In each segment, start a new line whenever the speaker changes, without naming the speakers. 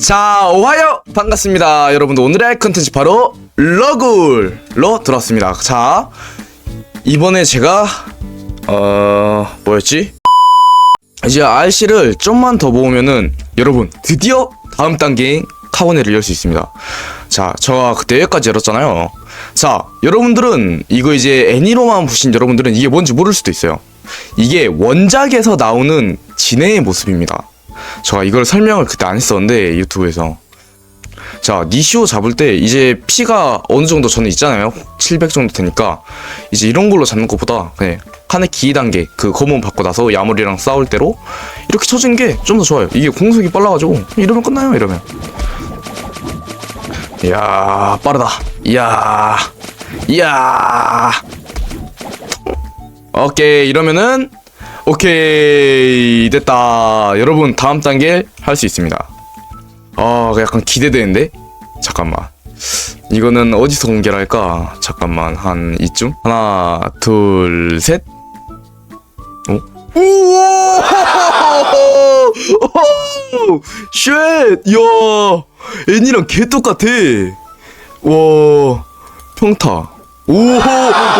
자, 오하요! 반갑습니다. 여러분들 오늘의 컨텐츠 바로 러굴로 들어왔습니다. 자, 이번에 제가 어, 뭐였지? 이제 RC를 좀만 더 모으면은 여러분 드디어 다음 단계인 카보네를 열 수 있습니다. 자, 제가 그때 여기까지 열었잖아요. 자, 여러분들은 이거 이제 애니로만 보신 여러분들은 이게 뭔지 모를 수도 있어요. 이게 원작에서 나오는 진해의 모습입니다. 제가 이걸 설명을 그때 안 했었는데 유튜브에서. 자 니시오 잡을 때 이제 피가 어느 정도 저는 있잖아요. 700 정도 되니까 이제 이런 걸로 잡는 것보다 그냥 칸의 기 단계 그 검은 받고 나서 야물이랑 싸울 때로 이렇게 쳐주는 게 좀 더 좋아요. 이게 공속이 빨라가지고 이러면 끝나요 이러면. 이야 빠르다. 이야 이야. 오케이 이러면은 오케이 됐다. 여러분 다음 단계 할 수 있습니다. 아 약간 기대되는데? 잠깐만. 이거는 어디서 공개를 할까? 잠깐만 한 이쯤? 하나 둘셋. 어? 우와! 쉣! 야 애니랑 개 똑같아. 와 평타. 오호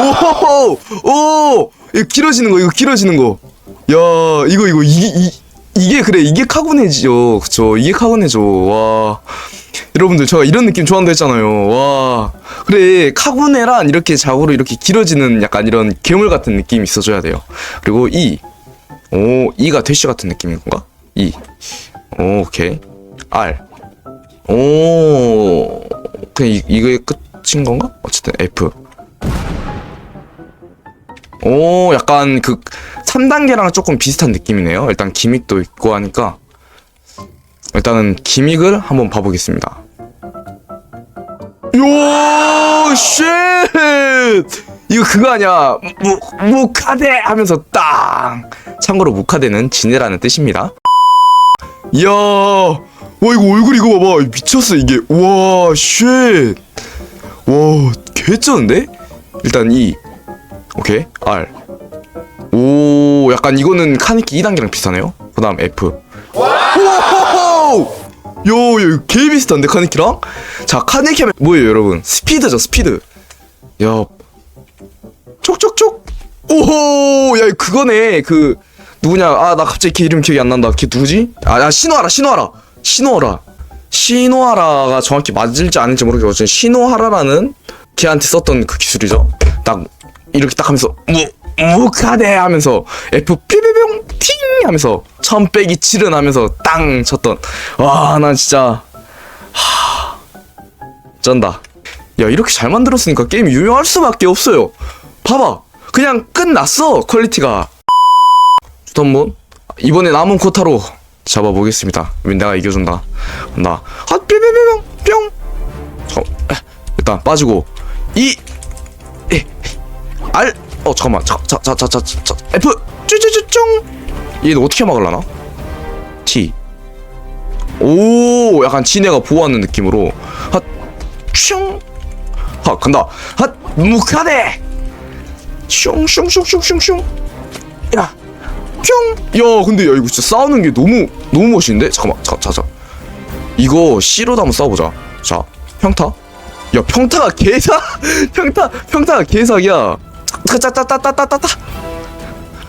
오호 오! 이거 길어지는 거 이거 길어지는 거. 야 이거 이거 이게 이, 이게 그래 이게 카고네죠 그쵸 이게 카고네죠 와 여러분들 제가 이런 느낌 좋아한다 했잖아요 와 그래 카고네란 이렇게 자고로 이렇게 길어지는 약간 이런 괴물 같은 느낌이 있어줘야 돼요 그리고 이 오, 이가 대쉬 같은 느낌인 건가? 이. 오, 오케이. R. 오, 그냥 이, 이거의 끝인 건가? 어쨌든 F. 오, 약간 그 3단계랑 조금 비슷한 느낌이네요. 일단 기믹도 있고 하니까 일단은 기믹을 한번 봐보겠습니다. 요, 쉣! 이거 그거 아니야. 무, 무카데 하면서 땅. 참고로 무카데는 진해라는 뜻입니다. 이야, 와 이거 얼굴 이거 봐봐 미쳤어 이게. 와, 쉣. 와, 개쩌는데? 일단 이 오케이. R. 오 약간 이거는 카니키 2단계랑 비슷하네요. 그 다음 F. 오호호 요개 비슷한데 카니키랑? 자 카니키 하면 뭐예요 여러분? 스피드죠 스피드. 야. 촉촉촉. 오호! 야 그거네. 그 누구냐? 아 나 갑자기 걔 이름 기억이 안 난다. 걔 누구지? 아, 아 신호하라 신호하라. 신호하라. 신호하라가 정확히 맞을지 아닐지 모르겠지만 신호하라라는 걔한테 썼던 그 기술이죠. 딱 이렇게 딱 하면서 무 무카데 하면서 F 삐삐뿅 팅 하면서 천 빼기 칠은 하면서 땅 쳤던. 와 난 진짜 하 쩐다. 야 이렇게 잘 만들었으니까 게임이 유명할 수밖에 없어요. 봐봐. 그냥 끝났어 퀄리티가. 한번 이번에 남은 코타로 잡아보겠습니다. 내가 이겨준다. 간다 아 삐삐삐뿅 뿅. 저, 에, 일단 빠지고. 이 에, R 어 잠깐만. 자자자자자 F. 쭈쭈쭈쫑 얘는 어떻게 막을라나? T. 오 약간 지네가 보호하는 느낌으로. 핫슝. 하 간다. 핫 무카데 슝슝슝슝슝슝. 야 뿅! 야 근데 야 이거 진짜 싸우는 게 너무 너무 멋있는데? 잠깐만 자 자 자 이거 C로도 한번 싸워보자. 자 평타. 야 평타가 개사 평타 평타가 개사기야 짜짜짜짜짜짜짜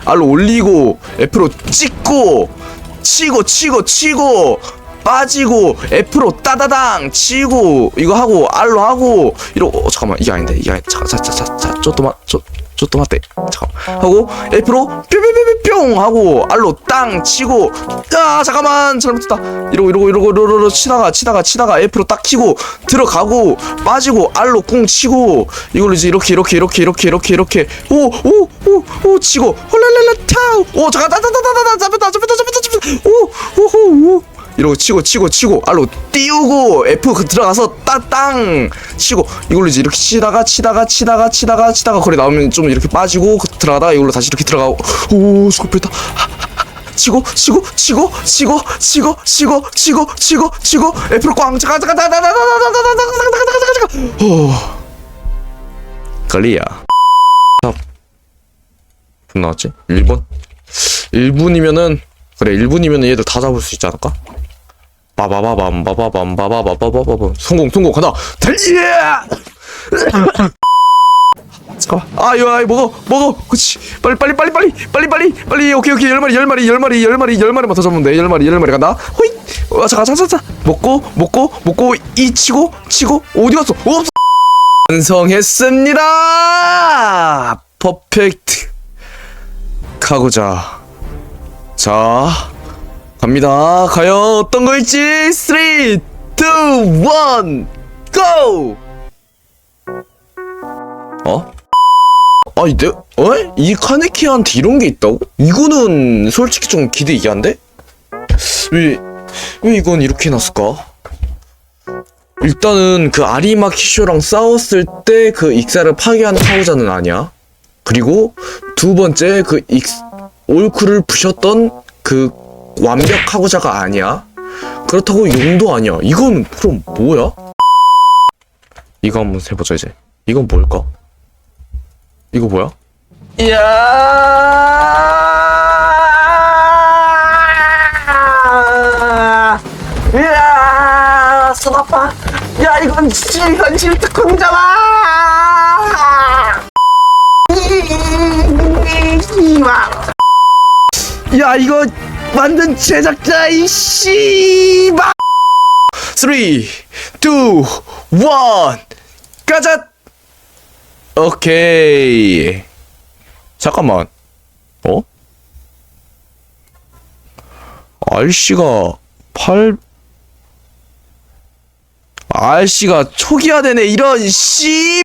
알로 올리고 F로 찍고 치고 치고 치고 빠지고 F로 따다당 치고 이거 하고 R로 하고 이러고 어, 잠깐만 이게 아닌데 이게 아니 잠깐 자자자자 쪼또 마쪼 쪼또마떼 잠깐 하고 F로 뿅뿅뿅뿅 하고 R로 땅 치고 아 잠깐만. 잘못했다. 이러고 이러고 이러고 이러고 치다가 치다가 치다가 F로 딱 키고 들어가고 빠지고 R로 꿍 치고 이걸로 이제 이렇게 이렇게 이렇게 이렇게 이렇게 이렇게. 오오오오 치고 홀랄랄라 타오 잠깐 따다다다다 잡혔다 잡혔다 잡혔다 잡혔다. 오오오 이러고 치고 치고 치고 알로 띄우고 F 그 들어가서 따땅 치고 이걸로 이제 이렇게 치다가 치다가 치다가 치다가 치다가 거리 나오면 좀 이렇게 빠지고 그 들어가다가 이걸로 다시 이렇게 들어가고 오 스코프했다 치고 치고 치고 치고 치고 치고 치고 치고 치고 F로 꽝 잠깐 잠깐 잠깐 잠깐 잠깐 잠깐 잠깐 잠깐 잠깐 잠깐 오 걸리야 몇 나왔지? 1분? 1분이면은 그래 1분이면 얘들 다 잡을 수 있지 않을까? 빠바바밤 빠바밤 빠바바바바바밤 성공 성공 간다. 달리 잠깐만. 아 이거 아, 먹어 먹어. 그렇지 빨리 빨리 빨리 빨리 빨리 빨리 빨리. 오케이 오케이. 열 마리 열 마리 열 마리 열 마리 열 마리만 더 잡으면 돼열 마리 열 마리 간다. 호이 어, 잠깐 잠깐 잠깐 먹고 먹고 먹고 이 치고 치고. 어디 갔어 어, 없어. 완성했습니다. 퍼펙트. 가고자. 자 갑니다 과연 어떤 거일지 3 2 1 고! 어? 아니 내 어? 이 카네키한테 이런 게 있다고? 이거는 솔직히 좀 기대 이한데? 왜, 왜 이건 이렇게 해놨을까? 일단은 그 아리마 키쇼랑 싸웠을 때 그 익사를 파괴하는 파고자는 아니야. 그리고 두 번째 그 익스 올쿠를 부셨던 그 완벽 하고자가 아니야. 그렇다고 용도 아니야. 이건 그럼 뭐야? 이거 한번 해보자 이제. 이건 뭘까? 이거 뭐야?
이야! 이야! 손 아파! 야, 이건 진짜 현실 특훈이잖아!
야 이거 만든 제작자 이 씨바! 3 2 1 가자! 오케이 잠깐만. 어? RC가 8 RC가 초기화되네 이런 씨